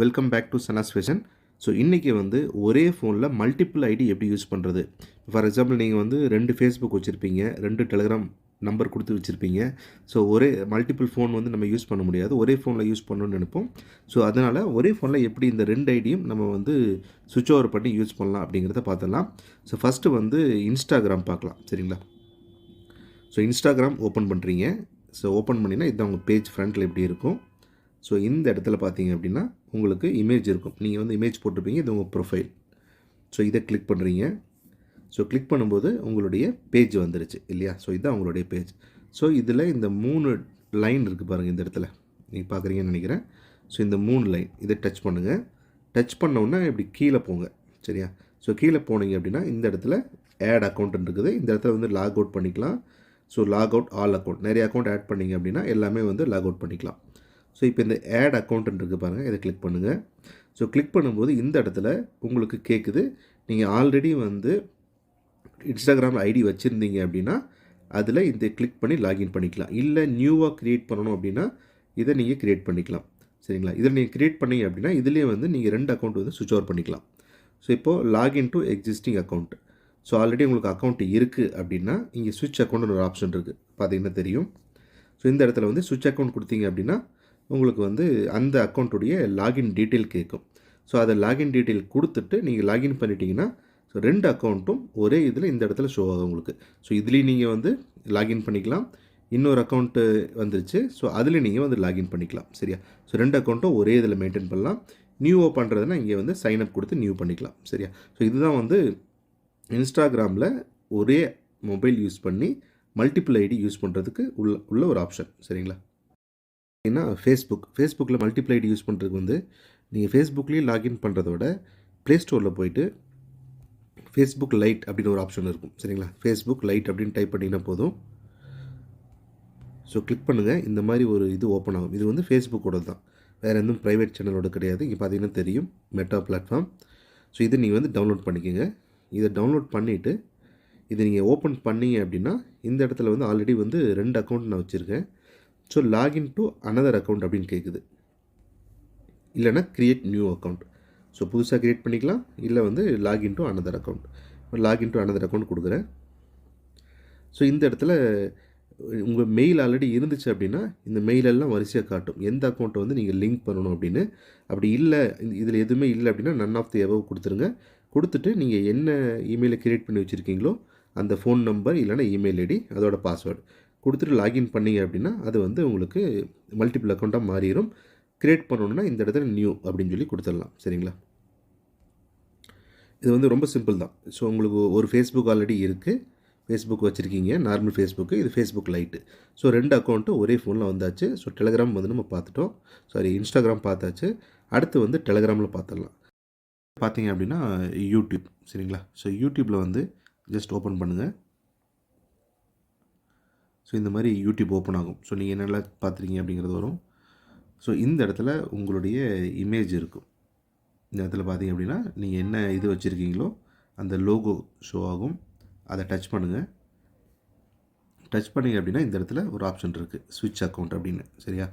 Welcome back to Sana's fashion so இன்றைக்கி வந்து ஒரே ஃபோனில் மல்டிபிள் ஐடி எப்படி யூஸ் பண்ணுறது ஃபார் எக்ஸாம்பிள் நீங்கள் வந்து ரெண்டு ஃபேஸ்புக் வச்சுருப்பீங்க ரெண்டு டெலிகிராம் நம்பர் கொடுத்து வச்சுருப்பீங்க. ஸோ ஒரே மல்டிபிள் ஃபோன் வந்து நம்ம யூஸ் பண்ண முடியாது. ஒரே ஃபோனில் யூஸ் பண்ணணும்னு நினைப்போம். ஸோ அதனால் ஒரே ஃபோனில் எப்படி இந்த ரெண்டு ஐடியும் நம்ம வந்து சுவிட்ச் ஓவர் பண்ணி யூஸ் பண்ணலாம் அப்படிங்கிறத பார்த்துடலாம் ஸோ ஃபஸ்ட்டு வந்து இன்ஸ்டாகிராம் பார்க்கலாம் சரிங்களா? ஸோ இன்ஸ்டாகிராம் ஓப்பன் பண்ணுறீங்க ஸோ ஓப்பன் பண்ணினா இதுதான் உங்கள் பேஜ் ஃப்ரண்ட்டில் எப்படி இருக்கும்? ஸோ இந்த இடத்துல பார்த்தீங்க அப்படின்னா உங்களுக்கு இமேஜ் இருக்கும். நீங்கள் வந்து இமேஜ் போட்டிருப்பீங்க இது உங்கள் ப்ரொஃபைல் ஸோ இதை கிளிக் பண்ணுறீங்க ஸோ கிளிக் பண்ணும்போது உங்களுடைய பேஜ் வந்துருச்சு இல்லையா? ஸோ இதுதான் உங்களுடைய பேஜ் ஸோ இதில் இந்த மூணு லைன் இருக்குது பாருங்கள் இந்த இடத்துல. நீங்கள் பார்க்குறீங்கன்னு நினைக்கிறேன். ஸோ இந்த மூணு லைன் இதை டச் பண்ணுங்கள் டச் பண்ணோன்னா இப்படி கீழே போங்க சரியா? ஸோ கீழே போனீங்க அப்படின்னா இந்த இடத்துல ஆட் அக்கௌண்ட் இருக்குது. இந்த இடத்துல வந்து லாக் அவுட் பண்ணிக்கலாம். So log out all account நிறைய அக்கௌண்ட் ஆட் பண்ணிங்க அப்படின்னா எல்லாமே வந்து லாக் அவுட் பண்ணிக்கலாம். ஸோ இப்போ இந்த ஆட் அக்கௌண்ட்டுன்னு இருக்குது பாருங்கள் இதை கிளிக் பண்ணுங்கள் ஸோ கிளிக் பண்ணும்போது இந்த இடத்துல உங்களுக்கு கேட்குது நீங்கள் ஆல்ரெடி வந்து இன்ஸ்டாகிராமில் ஐடி வச்சுருந்தீங்க அப்படின்னா அதில் இந்த கிளிக் பண்ணி லாகின் பண்ணிக்கலாம். இல்லை நியூவாக க்ரியேட் பண்ணணும் அப்படின்னா இதை நீங்கள் க்ரியேட் பண்ணிக்கலாம். சரிங்களா? இதில் நீங்கள் க்ரியேட் பண்ணீங்க அப்படின்னா இதுலேயே வந்து நீங்கள் ரெண்டு அக்கௌண்ட் வந்து சுவிச் ஓவர் பண்ணிக்கலாம். ஸோ இப்போது login to existing account so already உங்களுக்கு அக்கௌண்ட் இருக்குது அப்படின்னா இங்கே சுவிட்ச் அக்கௌண்ட்னு ஒரு ஆப்ஷன் இருக்குது பார்த்தீங்கன்னா தெரியும். ஸோ இந்த இடத்துல வந்து சுவிட்ச் அக்கௌண்ட் கொடுத்தீங்க அப்படின்னா உங்களுக்கு வந்து அந்த அக்கௌண்ட்டுடைய லாகின் டீட்டெயில் கேட்கும். ஸோ அதை லாகின் டீட்டெயில் கொடுத்துட்டு நீங்கள் லாகின் பண்ணிட்டீங்கன்னா ஸோ ரெண்டு அக்கௌண்ட்டும் ஒரே இதில் இந்த இடத்துல ஷோ ஆகும் உங்களுக்கு. ஸோ இதுலேயும் நீங்கள் வந்து லாகின் பண்ணிக்கலாம். இன்னொரு அக்கௌண்ட்டு வந்துருச்சு. ஸோ அதில் நீங்கள் வந்து லாகின் பண்ணிக்கலாம். சரியா? ஸோ ரெண்டு அக்கௌண்ட்டும் ஒரே இதில் மெயின்டைன் பண்ணலாம். நியூவோ பண்ணுறதுனா இங்கே வந்து சைன் அப் கொடுத்து நியூ பண்ணிக்கலாம். சரியா? ஸோ இதுதான் வந்து இன்ஸ்டாகிராமில் ஒரே மொபைல் யூஸ் பண்ணி மல்டிபிள் ஐடி யூஸ் பண்ணுறதுக்கு உள்ள உள்ள ஒரு ஆப்ஷன் சரிங்களா? ஏன்னா ஃபேஸ்புக் ஃபேஸ்புக்கில் மல்டிப்ளைடு யூஸ் பண்ணுறதுக்கு வந்து நீங்கள் ஃபேஸ்புக்லேயே லாகின் பண்ணுறத விட ப்ளே ஸ்டோரில் போயிட்டு ஃபேஸ்புக் லைட் அப்படின்னு ஒரு ஆப்ஷன் இருக்கும். சரிங்களா? ஃபேஸ்புக் லைட் அப்படின்னு டைப் பண்ணிங்கன்னா போதும். ஸோ கிளிக் பண்ணுங்கள் இந்த மாதிரி ஒரு இது ஓப்பன் ஆகும். இது வந்து ஃபேஸ்புக்கோட தான். வேறு எதுவும் ப்ரைவேட் சேனலோட கிடையாது. இங்கே பார்த்தீங்கன்னா தெரியும். மெட்டா பிளாட்ஃபார்ம் ஸோ இது நீங்கள் வந்து டவுன்லோட் பண்ணிக்கோங்க. இதை டவுன்லோட் பண்ணிவிட்டு இதை நீங்கள் ஓப்பன் பண்ணீங்க அப்படின்னா இந்த இடத்துல வந்து ஆல்ரெடி வந்து ரெண்டு அக்கௌண்ட் நான் வச்சுருக்கேன். So login to another account அப்படின்னு கேட்குது இல்லைனா க்ரியேட் நியூ அக்கௌண்ட் ஸோ புதுசாக க்ரியேட் பண்ணிக்கலாம். இல்லை வந்து login to another account login to another account கொடுக்குறேன். ஸோ இந்த இடத்துல உங்கள் மெயில் ஆல்ரெடி இருந்துச்சு அப்படின்னா இந்த மெயிலெல்லாம் வரிசையாக காட்டும். எந்த அக்கௌண்ட்டை வந்து நீங்கள் லிங்க் பண்ணணும் அப்படின்னு. அப்படி இல்லை இதில் எதுவுமே இல்லை அப்படின்னா நன் ஆஃப் தி எபவ் கொடுத்துருங்க. கொடுத்துட்டு நீங்கள் என்ன இமெயிலை க்ரியேட் பண்ணி வச்சுருக்கீங்களோ அந்த ஃபோன் நம்பர் இல்லைனா இமெயில் ஐடி அதோட பாஸ்வேர்டு கொடுத்துட்டு லாகின் பண்ணீங்க அப்படின்னா அது வந்து உங்களுக்கு மல்டிபிள் அக்கௌண்ட்டாக மாறிடும் க்ரியேட் பண்ணணுன்னா இந்த இடத்துல நியூ அப்படின்னு சொல்லி கொடுத்துடலாம். சரிங்களா? இது வந்து ரொம்ப சிம்பிள் தான். ஸோ உங்களுக்கு ஒரு ஃபேஸ்புக் ஆல்ரெடி இருக்குது ஃபேஸ்புக் வச்சுருக்கீங்க. நார்மல் ஃபேஸ்புக்கு இது ஃபேஸ்புக் லைட்டு ஸோ ரெண்டு அக்கௌண்ட்டும் ஒரே ஃபோனில் வந்தாச்சு. ஸோ டெலகிராம் வந்து நம்ம பார்த்துட்டோம். சாரி இன்ஸ்டாகிராம் பார்த்தாச்சு. அடுத்து வந்து டெலகிராமில் பார்த்துடலாம். பார்த்தீங்க அப்படின்னா யூடியூப் சரிங்களா? ஸோ யூடியூப்பில் வந்து ஜஸ்ட் ஓப்பன் பண்ணுங்கள் ஸோ இந்த மாதிரி யூடியூப் ஓப்பன் ஆகும். ஸோ நீங்கள் என்னெல்லாம் பார்த்துருக்கீங்க அப்படிங்கிறது வரும். ஸோ இந்த இடத்துல உங்களுடைய இமேஜ் இருக்கும். இந்த இடத்துல பார்த்தீங்க அப்படின்னா நீங்கள் என்ன இது வச்சுருக்கீங்களோ அந்த லோகோ ஷோ ஆகும். அதை டச் பண்ணுங்கள் டச் பண்ணிங்க அப்படின்னா இந்த இடத்துல ஒரு ஆப்ஷன் இருக்குது ஸ்விட்ச் அக்கௌண்ட் அப்படின்னு. சரியா?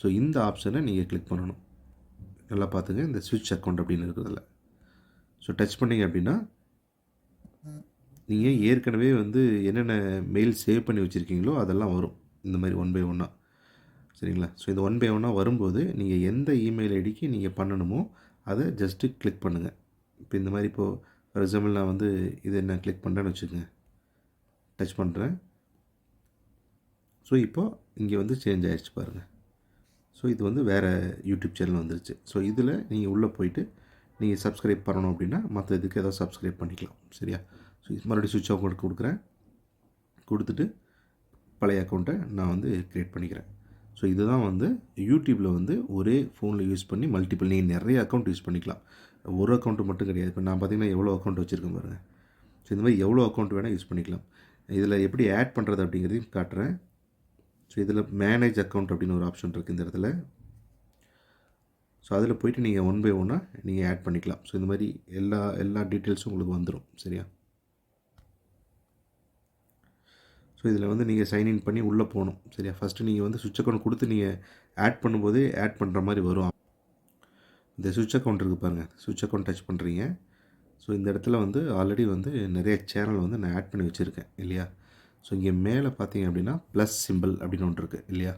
ஸோ இந்த ஆப்ஷனை நீங்கள் கிளிக் பண்ணணும். நல்லா பார்த்துங்க. இந்த ஸ்விட்ச் அக்கௌண்ட் அப்படின்னு இருக்கிறதுல. ஸோ டச் பண்ணிங்க அப்படின்னா நீங்கள் ஏற்கனவே வந்து என்னென்ன மெயில் சேவ் பண்ணி வச்சுருக்கீங்களோ அதெல்லாம் வரும். இந்த மாதிரி ஒன் பை ஒன்னாக சரிங்களா? ஸோ இந்த ஒன் பை ஒன்னாக வரும்போது நீங்கள் எந்த இமெயில் ஐடிக்கு நீங்கள் பண்ணணுமோ அதை ஜஸ்ட்டு கிளிக் பண்ணுங்கள் இப்போ இந்த மாதிரி இப்போது ஃபார் எக்ஸாம்பிள் நான் வந்து இதை நான் கிளிக் பண்ணுறேன்னு வச்சுக்கோங்க. டச் பண்ணுறேன் ஸோ இப்போது இங்கே வந்து சேஞ்ச் ஆகிடுச்சு பாருங்கள் ஸோ இது வந்து வேறு யூடியூப் சேனல் வந்துருச்சு. ஸோ இதில் நீங்கள் உள்ளே போயிட்டு நீங்கள் சப்ஸ்கிரைப் பண்ணணும் அப்படின்னா மற்ற இதுக்கு ஏதாவது சப்ஸ்கிரைப் பண்ணிக்கலாம். சரியா? மறுபடியும் சுவிட்ச் ஆஃப் கொடுக்குறேன். கொடுத்துட்டு பழைய அக்கௌண்ட்டை நான் வந்து க்ரியேட் பண்ணிக்கிறேன். ஸோ இதுதான் வந்து யூடியூப்பில் வந்து ஒரே ஃபோனில் யூஸ் பண்ணி மல்டிபிள் நீங்கள் நிறைய அக்கௌண்ட் யூஸ் பண்ணிக்கலாம். ஒரு அக்கௌண்ட்டு மட்டும் கிடையாது. இப்போ நான் பார்த்தீங்கன்னா எவ்வளோ அக்கௌண்ட் வச்சுருக்கேன் பாருங்கள் ஸோ இந்த மாதிரி எவ்வளோ அக்கௌண்ட் வேணால் யூஸ் பண்ணிக்கலாம். இதில் எப்படி ஆட் பண்ணுறது அப்படிங்கிறதையும் காட்டுறேன். ஸோ இதில் மேனேஜ் அக்கௌண்ட் அப்படின்னு ஒரு ஆப்ஷன் இருக்குது இந்த இடத்துல. ஸோ அதில் போயிட்டு நீங்கள் ஒன் பை ஒன்னாக நீங்கள் ஆட் பண்ணிக்கலாம். ஸோ இந்த மாதிரி எல்லா எல்லா டீட்டெயில்ஸும் உங்களுக்கு வந்துடும் சரியா? ஸோ இதில் வந்து நீங்கள் சைன்இன் பண்ணி உள்ளே போகணும். சரியா? ஃபஸ்ட்டு நீங்கள் வந்து சுவிட்ச் அக்கௌண்ட் கொடுத்து நீங்கள் ஆட் பண்ணும்போதே ஆட் பண்ணுற மாதிரி வரும். இந்த சுவிட்ச் அக்கௌண்ட் இருக்குது பாருங்கள் சுவிட்ச் அக்கௌண்ட் டச் பண்ணுறீங்க ஸோ இந்த இடத்துல வந்து ஆல்ரெடி வந்து நிறைய சேனல் வந்து நான் ஆட் பண்ணி வச்சுருக்கேன். இல்லையா? ஸோ இங்கே மேலே பார்த்தீங்க அப்படின்னா ப்ளஸ் சிம்பிள் அப்படின்னு ஒன்று இருக்குது இல்லையா?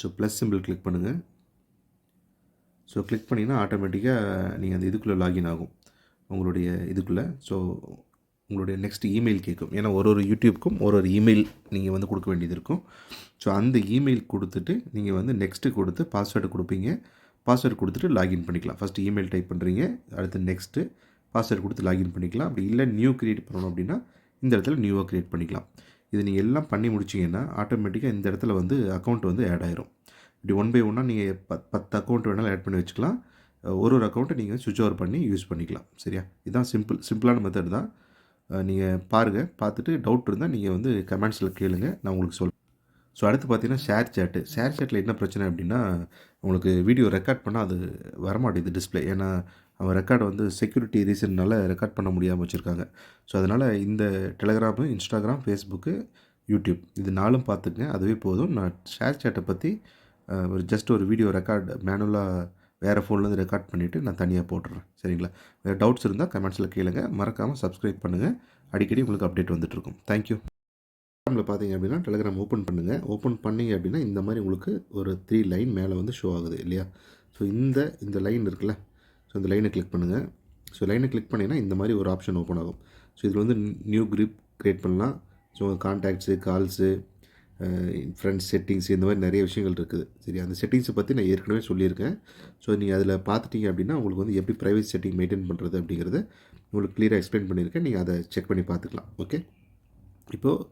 ஸோ ப்ளஸ் சிம்பிள் கிளிக் பண்ணுங்கள் ஸோ கிளிக் பண்ணிங்கன்னா ஆட்டோமேட்டிக்காக நீங்கள் அந்த இதுக்குள்ளே லாகின் ஆகும். உங்களுடைய இதுக்குள்ளே. ஸோ உங்களுடைய நெக்ஸ்ட் இமெயில் கேட்கும். ஏன்னா ஒரு ஒரு யூடியூப்க்கும் ஒரு ஒரு இமெயில் நீங்கள் வந்து கொடுக்க வேண்டியது இருக்கும். ஸோ அந்த இமெயில் கொடுத்துட்டு நீங்கள் வந்து நெக்ஸ்ட்டு கொடுத்து பாஸ்வேர்டு கொடுப்பீங்க. பாஸ்வேர்டு கொடுத்துட்டு லாகின் பண்ணிக்கலாம். ஃபஸ்ட்டு இமெயில் டைப் பண்ணுறீங்க அடுத்து நெக்ஸ்ட்டு பாஸ்வேர்டு கொடுத்து லாகின் பண்ணிக்கலாம். அப்படி இல்லை நியூ க்ரியேட் பண்ணணும் அப்படின்னா இந்த இடத்துல நியூவாக க்ரியேட் பண்ணிக்கலாம். இது நீங்கள் எல்லாம் பண்ணி முடிச்சிங்கன்னா ஆட்டோமேட்டிக்காக இந்த இடத்துல வந்து அக்கௌண்ட் வந்து ஆட் ஆயிரும். இப்படி ஒன் பை ஒன்னாக நீங்கள் பத் பத்து அக்கௌண்ட் வேணாலும் ஆட் பண்ணி வச்சுக்கலாம். ஒரு ஒரு அக்கௌண்ட்டை நீங்கள் சுவிட்ச் ஓவர் பண்ணி யூஸ் பண்ணிக்கலாம். சரியா? இதுதான் சிம்பிள் சிம்பிளான மெத்தட் தான். நீங்கள் பாருங்கள் பார்த்துட்டு டவுட் இருந்தால் நீங்கள் வந்து கமெண்ட்ஸில் கேளுங்க. நான் உங்களுக்கு சொல்கிறேன் ஸோ அடுத்து பார்த்தீங்கன்னா ஷேர் சேட்டு ஷேர் சேட்டில் என்ன பிரச்சனை அப்படின்னா உங்களுக்கு வீடியோ ரெக்கார்ட் பண்ணால் அது வரமாட்டேங்குது டிஸ்பிளே ஏன்னா அவன் ரெக்கார்டு வந்து செக்யூரிட்டி ரீசன்னால ரெக்கார்ட் பண்ண முடியாமல் வச்சுருக்காங்க. ஸோ அதனால் இந்த டெலகிராமு இன்ஸ்டாகிராம் ஃபேஸ்புக்கு யூடியூப் இது நாலும் பார்த்துக்குங்க. அதுவே போதும். நான் ஷேர் சேட்டை பற்றி ஒரு ஜஸ்ட் ஒரு வீடியோ ரெக்கார்டு மேனுவலாக வேறு ஃபோன்லேருந்து ரெக்கார்ட் பண்ணிவிட்டு நான் தனியாக போட்டுறேன். சரிங்களா? வேறு டவுட்ஸ் இருந்தால் கமெண்ட்ஸில் கேளுங்க. மறக்காமல் சப்ஸ்கிரைப் பண்ணுங்கள் அடிக்கடி உங்களுக்கு அப்டேட் வந்துட்டுருக்கும் தேங்க்யூ டெலிகிராமில் பார்த்தீங்க அப்படின்னா டெலகிராம் ஓப்பன் பண்ணுங்கள் ஓப்பன் பண்ணீங்க அப்படின்னா இந்த மாதிரி உங்களுக்கு ஒரு த்ரீ லைன் மேலே வந்து ஷோ ஆகுது இல்லையா? ஸோ இந்த இந்த லைன் இருக்குல்ல? ஸோ இந்த லைனை கிளிக் பண்ணுங்கள் ஸோ லைனை கிளிக் பண்ணிங்கன்னா இந்த மாதிரி ஒரு ஆப்ஷன் ஓப்பன் ஆகும். ஸோ இதில் வந்து நியூ குரூப் க்ரியேட் பண்ணலாம். So contacts calls friends settings இந்த மாதிரி நிறைய விஷயங்கள் இருக்குது. சரி அந்த செட்டிங்ஸை பற்றி நான் ஏற்கனவே சொல்லியிருக்கேன். ஸோ நீங்கள் அதில் பார்த்துட்டீங்க அப்படின்னா உங்களுக்கு வந்து எப்படி ப்ரைவேட் செட்டிங் மெயின்டைன் பண்ணுறது அப்படிங்கிறத உங்களுக்கு க்ளியராக எக்ஸ்பிளைன் பண்ணியிருக்கேன். நீங்கள் அதை செக் பண்ணி பார்த்துக்கலாம். ஓகே இப்போது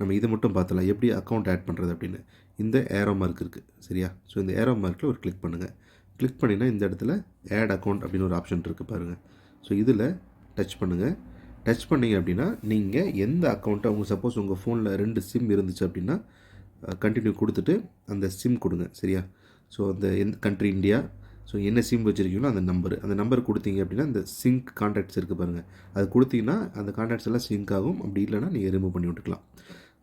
நம்ம இதை மட்டும் பார்த்துலாம் எப்படி அக்கௌண்ட் ஆட் பண்ணுறது அப்படின்னு. இந்த ஏரோ மார்க் இருக்குது சரியா? ஸோ இந்த ஏரோ மார்க்கில் ஒரு கிளிக் பண்ணுங்கள் கிளிக் பண்ணினா இந்த இடத்துல ஆட் அக்கௌண்ட் அப்படின்னு ஒரு ஆப்ஷன் இருக்குது பாருங்கள் ஸோ இதில் டச் பண்ணுங்கள் டச் பண்ணிங்க அப்படின்னா நீங்கள் எந்த அக்கௌண்ட்டை உங்கள் சப்போஸ் உங்கள் ஃபோனில் ரெண்டு சிம் இருந்துச்சு அப்படின்னா கண்டினியூ கொடுத்துட்டு அந்த சிம் கொடுங்க சரியா? ஸோ அந்த எந்த கண்ட்ரி இந்தியா ஸோ என்ன சிம் வச்சுருக்கீங்களோ அந்த நம்பர் அந்த நம்பர் கொடுத்தீங்க அப்படின்னா அந்த சிங்க் கான்டாக்ட்ஸ் இருக்குது பாருங்கள் அது கொடுத்தீங்கன்னா அந்த கான்டாக்ட்ஸ் எல்லாம் சிங்க் ஆகும். அப்படி இல்லைனா நீங்கள் ரிமூவ் பண்ணி விட்டுக்கலாம்.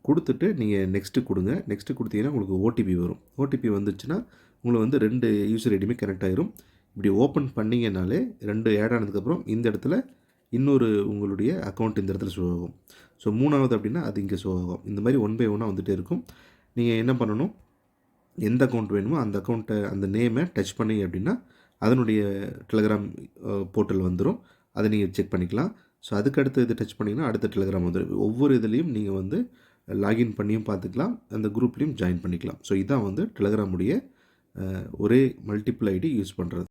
கொடுத்துட்டு நீங்கள் நெக்ஸ்ட்டு கொடுங்க. நெக்ஸ்ட்டு கொடுத்தீங்கன்னா உங்களுக்கு ஓடிபி வரும். ஓடிபி வந்துச்சுன்னா உங்களுக்கு வந்து ரெண்டு யூசர் ஐடியுமே கனெக்ட் ஆயிரும். இப்படி ஓப்பன் பண்ணிங்கனாலே ரெண்டு ஆட் ஆனதுக்கப்புறம் இந்த இடத்துல இன்னொரு உங்களுடைய அக்கௌண்ட் இந்த இடத்துல ஷோ ஆகும். ஸோ மூணாவது அப்படின்னா அது இங்கே ஷோ ஆகும். இந்த மாதிரி ஒன் பை ஒன்னாக வந்துகிட்டே இருக்கும். நீங்கள் என்ன பண்ணணும்? எந்த அக்கௌண்ட் வேணுமோ அந்த அக்கௌண்ட்டை அந்த நேமை டச் பண்ணி அப்படின்னா அதனுடைய டெலகிராம் போர்ட்டல் வந்துடும் அதை நீங்கள் செக் பண்ணிக்கலாம். ஸோ அதுக்கடுத்து இது டச் பண்ணிங்கன்னா அடுத்த டெலகிராம் வந்துடும் ஒவ்வொரு இதுலேயும் நீங்கள் வந்து லாகின் பண்ணியும் பார்த்துக்கலாம். அந்த குரூப்லேயும் ஜாயின் பண்ணிக்கலாம். ஸோ இதான் வந்து டெலகிராமுடைய ஒரே மல்டிபிள் ஐடி யூஸ் பண்ணுறது